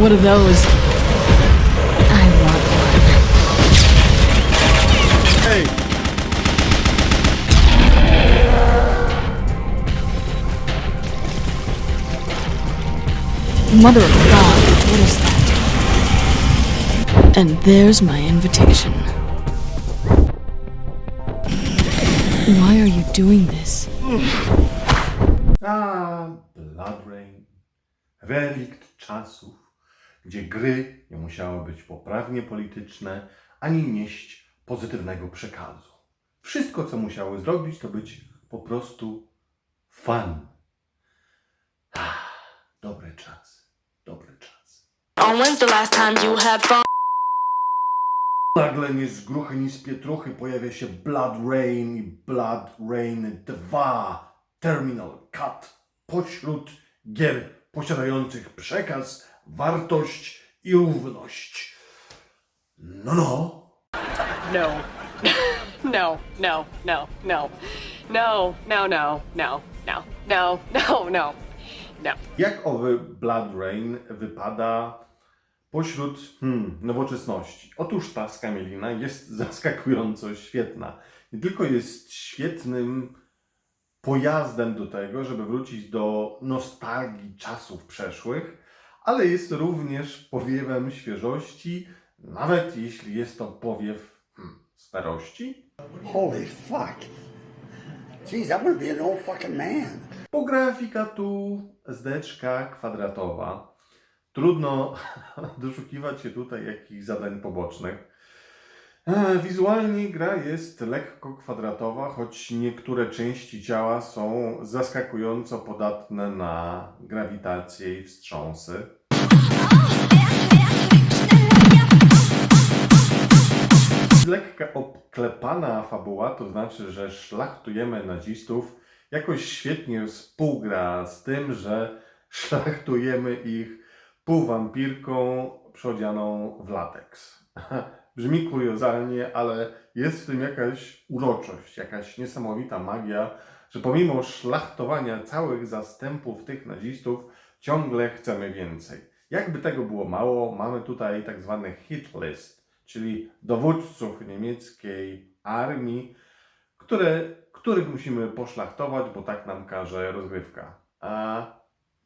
What are those? I want one. Ej! Mother of God, what is that? And there's my invitation. Why are you doing this? Ah, A Blood Rain, relikt czasów, gdzie gry nie musiały być poprawnie polityczne, ani nieść pozytywnego przekazu. Wszystko, co musiały zrobić, to być po prostu fun. Ah, Dobry czas, dobry czas. Nagle nie z gruchy, ni z pietruchy pojawia się Blood Rain i Blood Rain 2 Terminal Cut pośród gier posiadających przekaz, wartość i równość. No, no. No. No, no, no, no. No, no, no, no, no, no, no, no. no. Jak owy Blood Rain wypada pośród hmm, nowoczesności? Otóż ta skamielina jest zaskakująco świetna. Nie tylko jest świetnym pojazdem do tego, żeby wrócić do nostalgii czasów przeszłych, ale jest również powiewem świeżości, nawet jeśli jest to powiew hmm, starości. Holy fuck. Jeez, I to be an old fucking man. Bo grafika tu zdeczka kwadratowa. Trudno doszukiwać się tutaj jakichś zadań pobocznych. E, Wizualnie gra jest lekko kwadratowa, choć niektóre części ciała są zaskakująco podatne na grawitację i wstrząsy. Lekka obklepana fabuła, to znaczy, że szlachtujemy nazistów, jakoś świetnie współgra z tym, że szlachtujemy ich półwampirką przeodzianą w lateks. Brzmi kuriozalnie, ale jest w tym jakaś uroczość, jakaś niesamowita magia, że pomimo szlachtowania całych zastępów tych nazistów, ciągle chcemy więcej. Jakby tego było mało, mamy tutaj tak zwany hit list, czyli dowódców niemieckiej armii, które, których musimy poszlachtować, bo tak nam każe rozgrywka. A,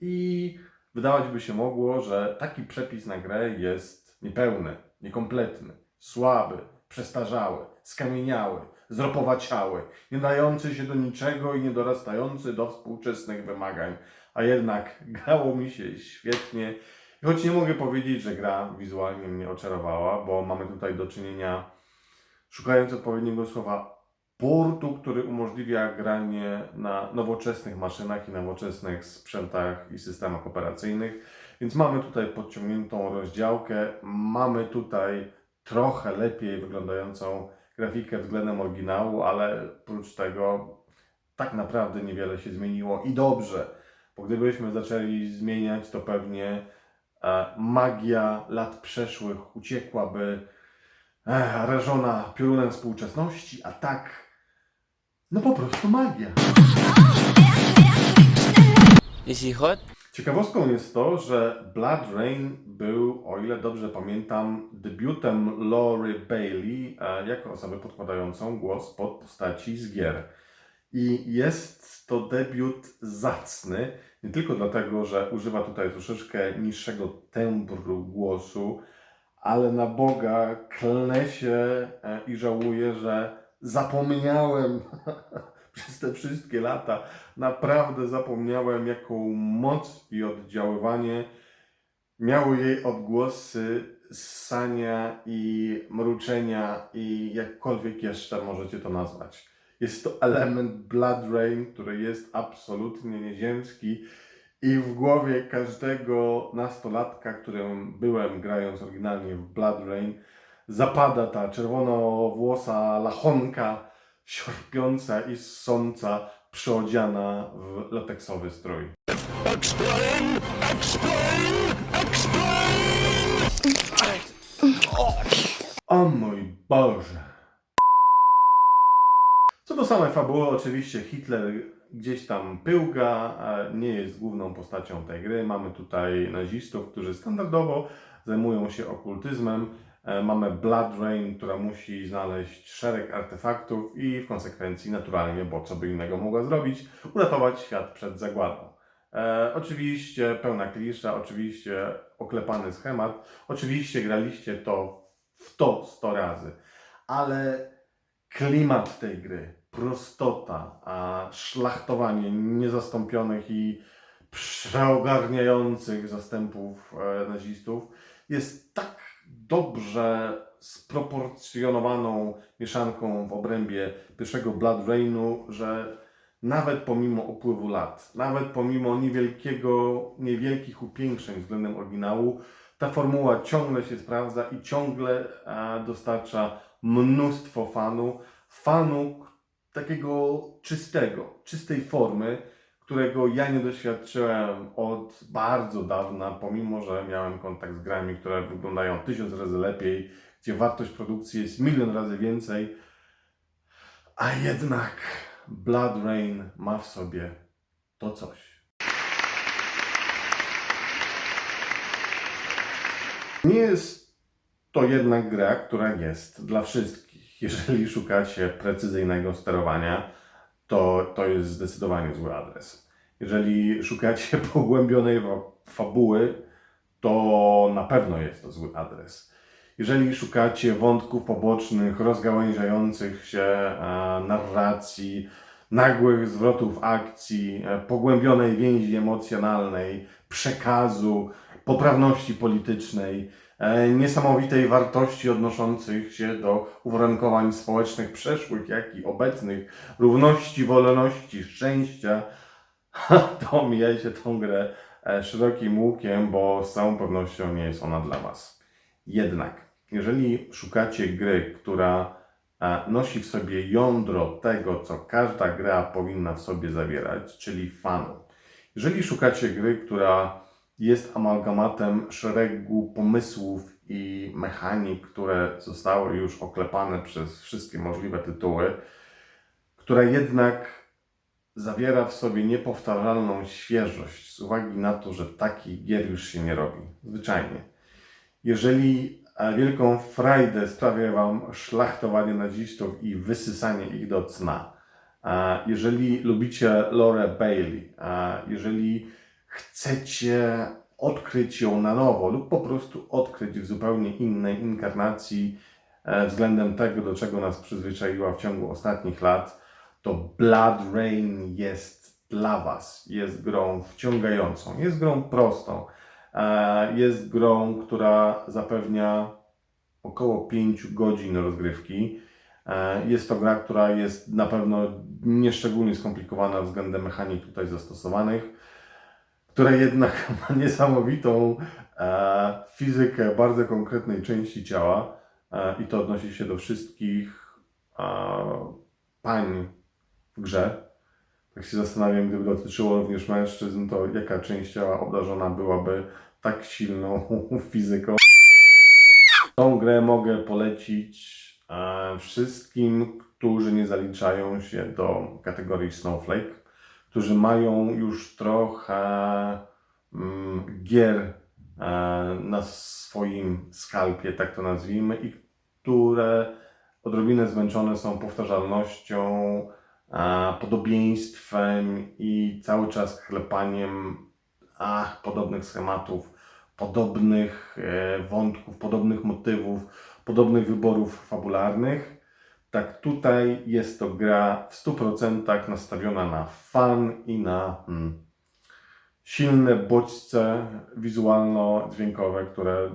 I wydawać by się mogło, że taki przepis na grę jest niepełny, niekompletny, słaby, przestarzały, skamieniały, zropowaciały, nie dający się do niczego i niedorastający do współczesnych wymagań. A jednak grało mi się świetnie. Choć nie mogę powiedzieć, że gra wizualnie mnie oczarowała, bo mamy tutaj do czynienia, szukając odpowiedniego słowa, portu, który umożliwia granie na nowoczesnych maszynach i nowoczesnych sprzętach i systemach operacyjnych. Więc mamy tutaj podciągniętą rozdziałkę, mamy tutaj trochę lepiej wyglądającą grafikę względem oryginału, ale oprócz tego tak naprawdę niewiele się zmieniło i dobrze, bo gdybyśmy zaczęli zmieniać, to pewnie e, magia lat przeszłych uciekłaby e, rażona piorunem współczesności, a tak, no po prostu magia. Is he hot? Ciekawostką jest to, że Blood Rain był, o ile dobrze pamiętam, debiutem Laurie Bailey e, jako osoby podkładającą głos pod postaci z gier. I jest to debiut zacny, nie tylko dlatego, że używa tutaj troszeczkę niższego tembru głosu, ale na Boga klnę się e, i żałuję, że zapomniałem przez te wszystkie lata, naprawdę zapomniałem, jaką moc i oddziaływanie miały jej odgłosy ssania i mruczenia i jakkolwiek jeszcze możecie to nazwać. Jest to element Blood Rain, który jest absolutnie nieziemski i w głowie każdego nastolatka, którym byłem grając oryginalnie w Blood Rain, zapada ta czerwonowłosa lachonka, siorpiąca i ssąca, przyodziana w lateksowy strój. O mój Boże! Co do samej fabuły, oczywiście Hitler gdzieś tam pyłga, nie jest główną postacią tej gry. Mamy tutaj nazistów, którzy standardowo zajmują się okultyzmem. E, Mamy Blood Rain, która musi znaleźć szereg artefaktów i w konsekwencji naturalnie, bo co by innego mogła zrobić, uratować świat przed zagładą. E, oczywiście pełna klisza, oczywiście oklepany schemat, oczywiście graliście to w to 100 razy, ale klimat tej gry, prostota, a szlachtowanie niezastąpionych i przeogarniających zastępów e, nazistów jest tak dobrze sproporcjonowaną mieszanką w obrębie pierwszego Blood Rainu, że nawet pomimo upływu lat, nawet pomimo niewielkiego, niewielkich upiększeń względem oryginału, ta formuła ciągle się sprawdza i ciągle dostarcza mnóstwo fanu. Fanu takiego czystego, czystej formy, którego ja nie doświadczyłem od bardzo dawna, pomimo że miałem kontakt z grami, które wyglądają tysiąc razy lepiej, gdzie wartość produkcji jest milion razy więcej, a jednak Blood Rain ma w sobie to coś. Nie jest to jednak gra, która jest dla wszystkich. Jeżeli szukacie precyzyjnego sterowania, to to jest zdecydowanie zły adres. Jeżeli szukacie pogłębionej fabuły, to na pewno jest to zły adres. Jeżeli szukacie wątków pobocznych, rozgałęziających się e, narracji, nagłych zwrotów akcji, e, pogłębionej więzi emocjonalnej, przekazu, poprawności politycznej, niesamowitej wartości odnoszących się do uwarunkowań społecznych przeszłych, jak i obecnych, równości, wolności, szczęścia, to mijajcie tą grę e, szerokim łukiem, bo z całą pewnością nie jest ona dla Was. Jednak, jeżeli szukacie gry, która e, nosi w sobie jądro tego, co każda gra powinna w sobie zawierać, czyli fanu. Jeżeli szukacie gry, która jest amalgamatem szeregu pomysłów i mechanik, które zostały już oklepane przez wszystkie możliwe tytuły, która jednak zawiera w sobie niepowtarzalną świeżość z uwagi na to, że takich gier już się nie robi. Zwyczajnie. Jeżeli e, wielką frajdę sprawia Wam szlachtowanie nazistów i wysysanie ich do cna, a jeżeli lubicie Lore Bailey, a jeżeli chcecie odkryć ją na nowo lub po prostu odkryć w zupełnie innej inkarnacji e, względem tego, do czego nas przyzwyczaiła w ciągu ostatnich lat, to Blood Rain jest dla Was. Jest grą wciągającą, jest grą prostą, e, jest grą, która zapewnia około 5 godzin rozgrywki. E, Jest to gra, która jest na pewno nieszczególnie skomplikowana względem mechanik tutaj zastosowanych, która jednak ma niesamowitą e, fizykę bardzo konkretnej części ciała e, i to odnosi się do wszystkich e, pań w grze. Tak się zastanawiam, gdyby dotyczyło również mężczyzn, to jaka część ciała obdarzona byłaby tak silną fizyką. Tą grę mogę polecić e, wszystkim, którzy nie zaliczają się do kategorii Snowflake, którzy mają już trochę mm, gier e, na swoim skalpie, tak to nazwijmy, i które odrobinę zmęczone są powtarzalnością, e, podobieństwem i cały czas chlepaniem ach, podobnych schematów, podobnych e, wątków, podobnych motywów, podobnych wyborów fabularnych. Tak tutaj jest to gra w 100% nastawiona na fan i na mm, silne bodźce wizualno-dźwiękowe, które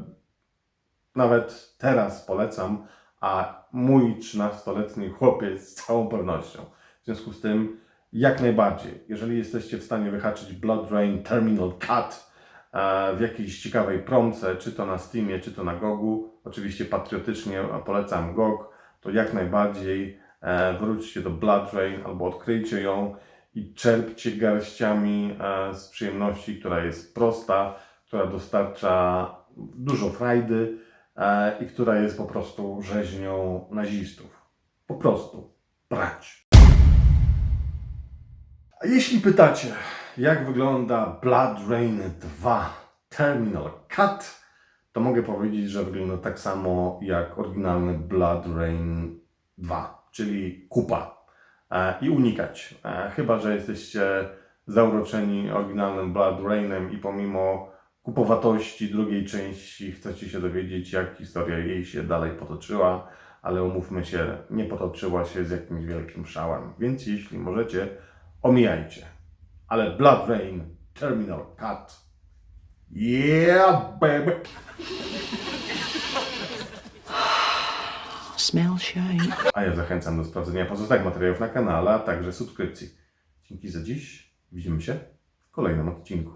nawet teraz polecam, a mój 13-letni chłopiec z całą pewnością. W związku z tym, jak najbardziej, jeżeli jesteście w stanie wyhaczyć Blood Rain Terminal Cut e, w jakiejś ciekawej promce, czy to na Steamie, czy to na Gogu, oczywiście patriotycznie polecam GOG, to jak najbardziej e, wróćcie do Blood Rain albo odkryjcie ją i czerpcie garściami e, z przyjemności, która jest prosta, która dostarcza dużo frajdy e, i która jest po prostu rzeźnią nazistów. Po prostu brać. A jeśli pytacie, jak wygląda Blood Rain 2 Terminal Cut, to mogę powiedzieć, że wygląda tak samo jak oryginalny Blood Rain 2, czyli kupa. E, I unikać. E, Chyba, że jesteście zauroczeni oryginalnym Blood Rainem i pomimo kupowatości drugiej części chcecie się dowiedzieć, jak historia jej się dalej potoczyła, ale umówmy się, nie potoczyła się z jakimś wielkim szałem. Więc jeśli możecie, omijajcie. Ale Blood Rain Terminal Cut. Yeah, baby! Smell shame. A ja zachęcam do sprawdzenia pozostałych materiałów na kanale, a także subskrypcji. Dzięki za dziś. Widzimy się w kolejnym odcinku.